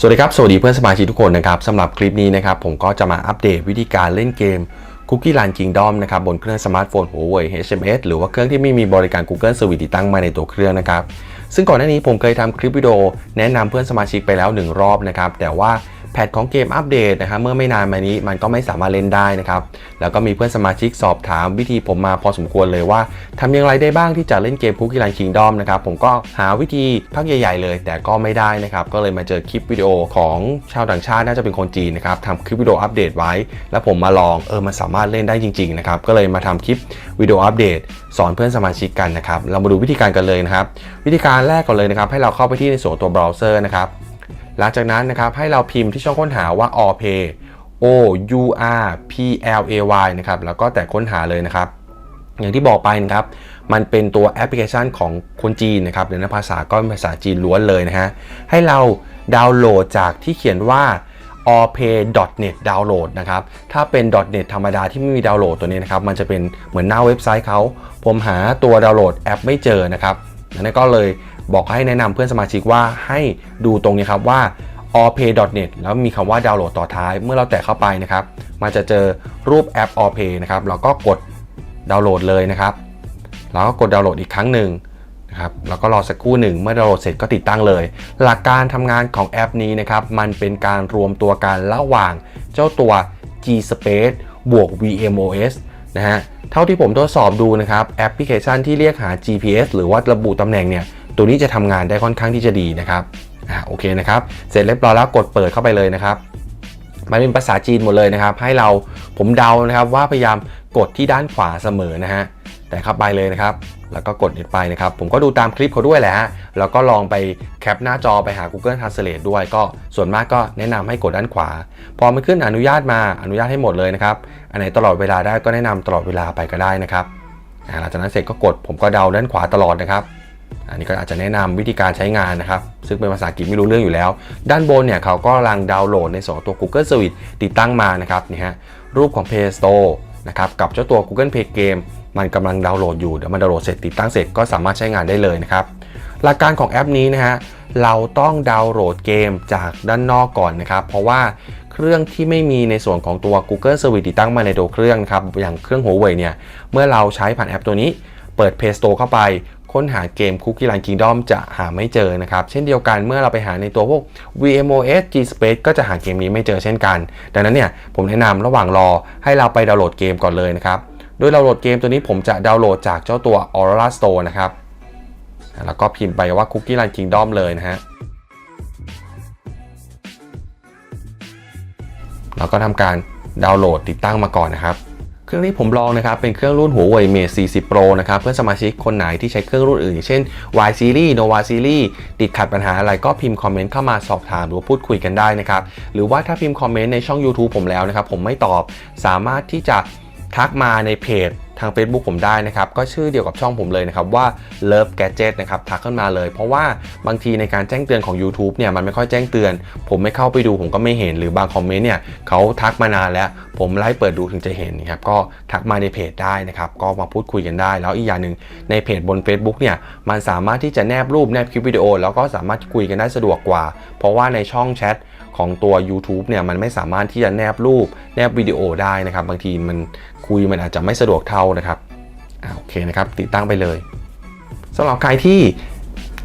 สวัสดีครับ สวัสดีเพื่อนสมาชิกทุกคนนะครับสำหรับคลิปนี้นะครับผมก็จะมาอัปเดตวิธีการเล่นเกม Cookie Run Kingdom นะครับบนเครื่องสมาร์ทโฟน Huawei HMS หรือว่าเครื่องที่ไม่มีบริการ Google Service ติดตั้งมาในตัวเครื่องนะครับ ซึ่งก่อนหน้านี้ผมเคยทำคลิปวิดีโอแนะนำเพื่อนสมาชิกไปแล้ว 1 รอบนะครับแต่ว่า แพทของเกมอัปเดตนะครับเมื่อไม่นานมานี้มันก็ไม่สามารถเล่นได้นะครับแล้วก็มีเพื่อนสมาชิกสอบถามวิธีผมมาพอสมควรเลยว่าทำอย่างไรได้บ้างที่จะเล่นเกม Cookie Run Kingdom นะครับผมก็หาวิธีพักใหญ่ ๆ เลย แต่ก็ไม่ได้นะครับก็เลยมาเจอคลิปวิดีโอของชาวต่างชาติน่าจะเป็นคนจีนนะครับทำคลิปวิดีโออัปเดตไว้ แล้วผมมาลองเออมันสามารถเล่นได้จริงๆนะครับก็เลยมาทำคลิปวิดีโออัปเดตสอนเพื่อนสมาชิกกันนะครับเรามาดูวิธีการกันเลยนะครับวิธีการแรกก่อนเลยนะครับให้เราเข้าไปที่ในส่วนตัวเบราว์เซอร์นะครับ หลังจากนั้นนะครับให้เราพิมพ์ที่ช่องค้นหาว่า Allpay O U R P L A Y นะครับแล้วก็แต่ค้นหาเลยนะครับ อย่างที่บอกไปนะครับมันเป็นตัวแอปพลิเคชันของคนจีนนะครับเดี๋ยวนะภาษาก็เป็นภาษาจีนล้วนเลยนะฮะให้เราดาวน์โหลดจากที่เขียนว่า allpay.net ดาวน์โหลดนะครับ ถ้าเป็น .net ธรรมดาที่ไม่มีดาวน์โหลดตัวนี้นะครับ มันจะเป็นเหมือนหน้าเว็บไซต์เขา ผมหาตัวดาวน์โหลดแอปไม่เจอนะครับดังนั้นก็เลย บอกให้แนะนำเพื่อนสมาชิกว่าให้ดูตรงนี้ครับว่า allpay.net แล้วมีคำว่าดาวน์โหลดต่อท้าย เมื่อเราแตะเข้าไปนะครับ มันจะเจอรูปแอป allpay นะครับ เราก็กดดาวน์โหลดเลยนะครับ แล้วก็กดดาวน์โหลดอีกครั้งหนึ่งนะครับ แล้วก็รอสักครู่หนึ่ง เมื่อดาวน์โหลดเสร็จก็ติดตั้งเลย หลักการทำงานของแอปนี้นะครับ มันเป็นการรวมตัวกันระหว่างเจ้าตัว G Space บวก VMOS นะฮะ เท่าที่ผมทดสอบดูนะครับ แอปพลิเคชันที่เรียกหา GPS หรือว่าระบุตำแหน่งเนี่ย ตัวนี้จะทำงานได้ค่อนข้างที่จะดีนะครับอ่าโอเคนะครับ เสร็จเรียบร้อยแล้วกดเปิดเข้าไปเลยนะครับมันเป็นภาษาจีนหมดเลยนะครับ ให้เราผมเดานะครับว่าพยายามกดที่ด้านขวาเสมอนะฮะแต่เข้าไปเลยนะครับ แล้วก็กดเน็ตไปนะครับ ผมก็ดูตามคลิปเขาด้วยแหละฮะแล้วก็ลองไปแคปหน้าจอไปหา Google Translate ด้วย ก็ส่วนมากก็แนะนำให้กดด้านขวา พอมันขึ้นอนุญาตมาอนุญาตให้หมดเลยนะครับ อันไหนตลอดเวลาได้ก็แนะนำตลอดเวลาไปก็ได้นะครับหลังจากนั้นเสร็จก็กดผมก็เดาด้านขวาตลอดนะครับ อันนี้ก็อาจจะแนะนำวิธีการใช้งานนะครับ ซึ่งเป็นภาษาอังกฤษไม่รู้เรื่องอยู่แล้ว ด้านบนเนี่ยเขาก็กำลังดาวน์โหลดในส่วนของตัว Google Service ติดตั้งมานะครับนี่ฮะรูปของ Play Store นะครับกับเจ้าตัว Google Play Game มันกำลังดาวน์โหลดอยู่เดี๋ยวมันดาวน์โหลดเสร็จติดตั้งเสร็จก็สามารถใช้งานได้เลยนะครับหลักการของแอปนี้นะฮะเราต้องดาวน์โหลดเกมจากด้านนอกก่อนนะครับ เพราะว่าเครื่องที่ไม่มีในส่วนของตัว Google Service ติดตั้งมาในตัวเครื่องนะครับอย่างเครื่อง Huawei เนี่ยเมื่อเราใช้ผ่านแอปตัวนี้ เปิด Play Store เข้าไป ค้นหาเกม Cookie Run Kingdom จะหาไม่เจอนะครับ เช่นเดียวกันเมื่อเราไปหาในตัวพวก VMOS G Space ก็จะหาเกมนี้ไม่เจอเช่นกัน ดังนั้นเนี่ยผมแนะนำระหว่างรอให้เราไปดาวน์โหลดเกมก่อนเลยนะครับโดยดาวน์โหลดเกมตัวนี้ผมจะดาวน์โหลดจากเจ้าตัว Aurora Store นะครับแล้วก็พิมพ์ไปว่า Cookie Run Kingdom เลยนะฮะแล้วก็ทำการดาวน์โหลดติดตั้งมาก่อนนะครับ เครื่องนี้ผมลองนะครับเป็นเครื่องรุ่น Huawei Mate 40 Pro นะครับเพื่อนสมาชิกคนไหนที่ใช้เครื่องรุ่นอื่นอย่างเช่น Y Series Nova Series ติดขัดปัญหาอะไรก็พิมพ์คอมเมนต์เข้ามาสอบถามหรือพูดคุยกันได้นะครับหรือว่าถ้าพิมพ์คอมเมนต์ในช่อง YouTube ผมแล้วนะครับผมไม่ตอบสามารถที่จะทักมาในเพจ ทาง Facebook ผมได้นะครับ ก็ชื่อเดียวกับช่องผมเลยนะครับ ว่า Love Gadget นะครับทักขึ้นมาเลย เพราะว่าบางทีในการแจ้งเตือนของ YouTube เนี่ยมันไม่ค่อยแจ้งเตือน ผมไม่เข้าไปดูผมก็ไม่เห็นหรือบางคอมเมนต์เนี่ยเขาทักมานานแล้ว ผมไล่เปิดดูถึงจะเห็นนะครับก็ทักมาในเพจได้นะครับก็มาพูดคุยกันได้ แล้วอีกอย่างหนึ่งในเพจบน Facebook เนี่ยมันสามารถที่จะแนบรูปแนบคลิปวิดีโอ แล้วก็สามารถคุยกันได้สะดวกกว่า เพราะว่าในช่องแชท ของตัว YouTube เนี่ยมันไม่สามารถที่จะแนบรูปแนบวิดีโอได้นะครับ บางทีมันคุยมันอาจจะไม่สะดวกเท่านะครับอ่าโอเคนะครับ ติดตั้งไปเลยสำหรับใครที่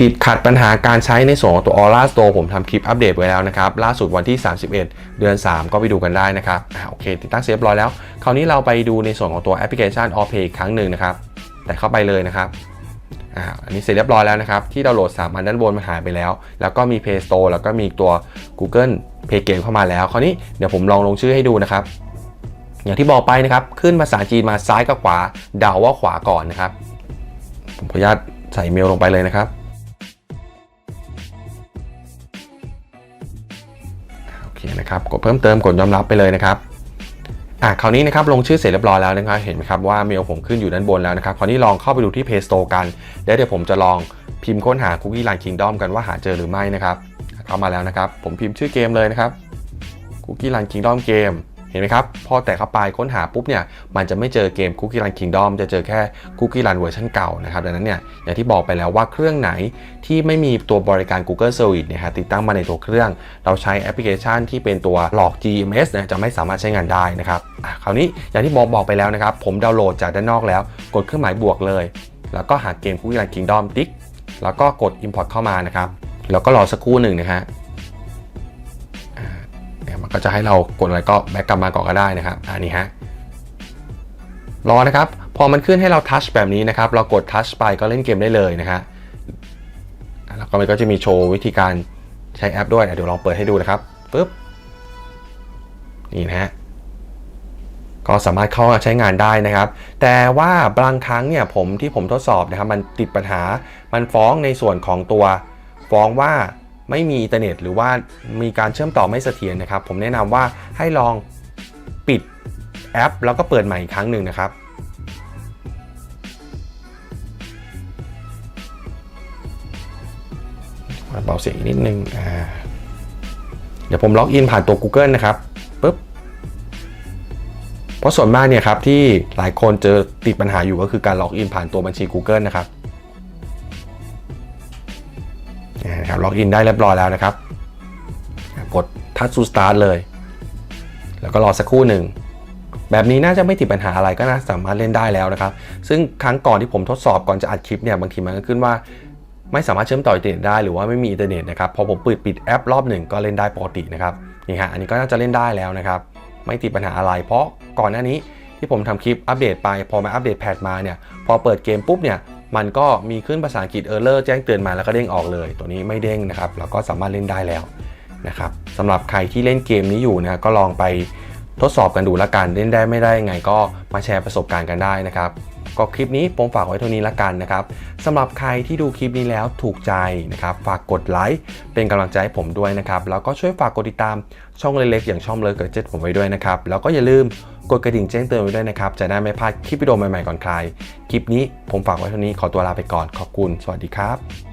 ติดขัดปัญหาการใช้ในส่วนของตัว Aura Store ผมทำคลิปอัปเดตไว้แล้วนะครับ ล่าสุดวันที่ 31 เดือน 3 ก็ไปดูกันได้นะครับอ่าโอเค ติดตั้งเสร็จเรียบร้อยแล้ว คราวนี้เราไปดูในส่วนของตัวแอปพลิเคชัน Allpay อีกครั้งหนึ่งนะครับ แต่เข้าไปเลยนะครับ อ่าอันนี้เสร็จเรียบร้อยแล้วนะครับ ที่ดาวน์โหลด3อันด้านบนมันหายไปแล้ว แล้วก็มี Play Store แล้วก็มีตัว Google Play Game เข้ามาแล้วคราวนี้เดี๋ยวผมลองลงชื่อให้ดูนะครับอย่างที่บอกไปนะครับขึ้นภาษาจีนมาซ้ายกับขวาเดาว่าขวาก่อนนะครับ ผมขออนุญาตใส่เมลลงไปเลยนะครับโอเคนะครับกดเพิ่มเติมกดยอมรับไปเลยนะครับ อะคราวนี้นะครับลงชื่อเสร็จเรียบร้อยแล้วนะครับเห็นไหมครับว่าเมลผมขึ้นอยู่ด้านบนแล้วนะครับคราวนี้ลองเข้าไปดูที่ Play Store กันแล้วเดี๋ยวผมจะลองพิมพ์ค้นหา Cookie Run Kingdom กันว่าหาเจอหรือไม่นะครับเข้ามาแล้วนะครับ ผมพิมพ์ชื่อเกมเลยนะครับ Cookie Run Kingdom เกม เห็นไหมครับ พอแตะเข้าไปค้นหาปุ๊บเนี่ยมันจะไม่เจอเกม Cookie Run Kingdom จะเจอแค่ Cookie Run เวอร์ชันเก่านะครับดังนั้นเนี่ยอย่างที่บอกไปแล้วว่าเครื่องไหนที่ไม่มีตัวบริการ Google Service เนี่ยฮะติดตั้งมาในตัวเครื่อง เราใช้แอปพลิเคชันที่เป็นตัวหลอก GMS เนี่ยจะไม่สามารถใช้งานได้นะครับคราวนี้อย่างที่บอกบอกไปแล้วนะครับผมดาวน์โหลดจากด้านนอกแล้ว กดเครื่องหมายบวกเลย แล้วก็หาเกม Cookie Run Kingdom ติ๊กแล้วก็กด Import เข้ามานะครับแล้วก็รอสักครู่หนึ่งนะฮะ มันก็จะให้เรากดอะไรก็แบ็กกลับมาก่อนก็ได้นะครับอันนี้ฮะรอนะครับ พอมันขึ้นให้เราทัชแบบนี้นะครับ เรากดทัชไปก็เล่นเกมได้เลยนะฮะแล้วก็มันก็จะมีโชว์วิธีการใช้แอปด้วยอะเดี๋ยวลองเปิดให้ดูนะครับปึ๊บนี่นะฮะก็สามารถเข้าใช้งานได้นะครับ แต่ว่าบางครั้งเนี่ยผมที่ผมทดสอบนะครับ มันติดปัญหามันฟ้องในส่วนของตัวฟ้องว่า ไม่มีอินเทอร์เน็ต หรือว่ามีการเชื่อมต่อไม่เสถียรนะครับ ผมแนะนำว่าให้ลองปิดแอป แล้วก็เปิดใหม่อีกครั้งหนึ่งนะครับเบาเสียงนิดนึงอ่าเดี๋ยวผมล็อกอินผ่านตัว Google นะครับปุ๊บเพราะส่วนมากเนี่ยครับที่หลายคนเจอติดปัญหาอยู่ก็คือการล็อกอินผ่านตัวบัญชี Google นะครับ นะครับล็อกอินได้เรียบร้อยแล้วนะครับ กดทัชซูสตาร์ทเลย แล้วก็รอสักครู่หนึ่งแบบนี้น่าจะไม่ติดปัญหาอะไรก็น่าสามารถเล่นได้แล้วนะครับ ซึ่งครั้งก่อนที่ผมทดสอบก่อนจะอัดคลิปเนี่ยบางทีมันก็ขึ้นว่าไม่สามารถเชื่อมต่ออินเทอร์เน็ตได้หรือว่าไม่มีอินเทอร์เน็ตนะครับพอผมปิดปิดแอปรอบหนึ่งก็เล่นได้ปกตินะครับนี่ฮะอันนี้ก็น่าจะเล่นได้แล้วนะครับ ไม่ติดปัญหาอะไร เพราะก่อนหน้านี้ที่ผมทำคลิปอัปเดตไป พอมาอัปเดตแพทมาเนี่ยพอเปิดเกมปุ๊บเนี่ย มันก็มีขึ้นภาษาอังกฤษเออร์เลอร์แจ้งเตือนมาแล้วก็เด้งออกเลย ตัวนี้ไม่เด้งนะครับเราก็สามารถเล่นได้แล้วนะครับสำหรับใครที่เล่นเกมนี้อยู่นะก็ลองไปทดสอบกันดูละกันเล่นได้ไม่ได้ไงก็มาแชร์ประสบการณ์กันได้นะครับก็คลิปนี้ผมฝากไว้เท่านี้ละกันนะครับสำหรับใครที่ดูคลิปนี้แล้วถูกใจนะครับฝากกดไลค์เป็นกำลังใจให้ผมด้วยนะครับแล้วก็ช่วยฝากกดติดตามช่องเล็กๆอย่างช่องเลิฟเกิดเจ็ดผมไว้ด้วยนะครับแล้วก็อย่าลืม กดกระดิ่งแจ้งเตือนไว้ด้วยนะครับ จะได้ไม่พลาดคลิปวิดีโอใหม่ๆก่อนใคร คลิปนี้ผมฝากไว้เท่านี้ขอตัวลาไปก่อนขอบคุณ สวัสดีครับ